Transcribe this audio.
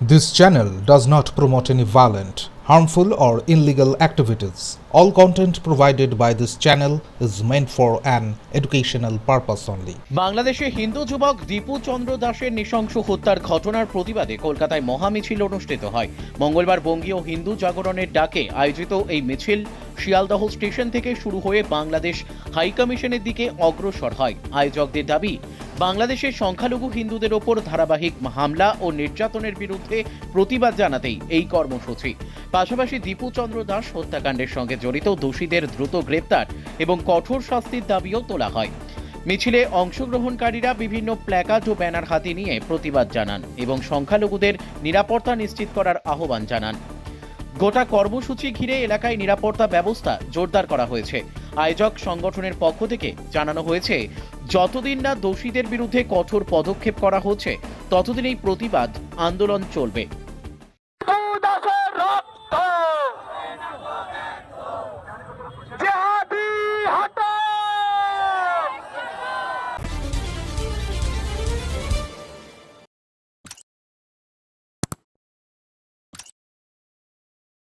This channel does not promote any violent, harmful, or illegal activities. All content provided by this channel is meant for an educational purpose only. বাংলাদেশে হিন্দু যুবক দীপু চন্দ্র দাসের নৃশংস হত্যার ঘটনার প্রতিবাদে কলকাতায় মহামিছিল অনুষ্ঠিত হয় মঙ্গলবার বঙ্গীয় হিন্দু জাগরণের ডাকে আয়োজিত এই মিছিল শিয়ালদহ স্টেশন থেকে শুরু হয়ে বাংলাদেশ হাই কমিশনের দিকে অগ্রসর হয়। আয়োজকদের দাবি, বাংলাদেশের সংখ্যালঘু হিন্দুদের ওপর ধারাবাহিক হামলা ও নির্যাতনের বিরুদ্ধে প্রতিবাদ জানাতেই এই কর্মসূচি। পাশাপাশি দীপু চন্দ্র দাস হত্যাকাণ্ডের সঙ্গে জড়িত দোষীদের দ্রুত গ্রেপ্তার এবং কঠোর শাস্তির দাবিও তোলা হয়। মিছিলে অংশগ্রহণকারীরা বিভিন্ন প্ল্যাকার্ড ও ব্যানার হাতে নিয়ে প্রতিবাদ জানান এবং সংখ্যালঘুদের নিরাপত্তা নিশ্চিত করার আহ্বান জানান। গোটা কর্মসূচি ঘিরে এলাকায় নিরাপত্তা ব্যবস্থা জোরদার করা হয়েছে। আয়োজক সংগঠনের পক্ষ থেকে জানানো হয়েছে, যতদিন না দোষীদের বিরুদ্ধে কঠোর পদক্ষেপ করা হচ্ছে, ততদিন এই প্রতিবাদ আন্দোলন চলবে।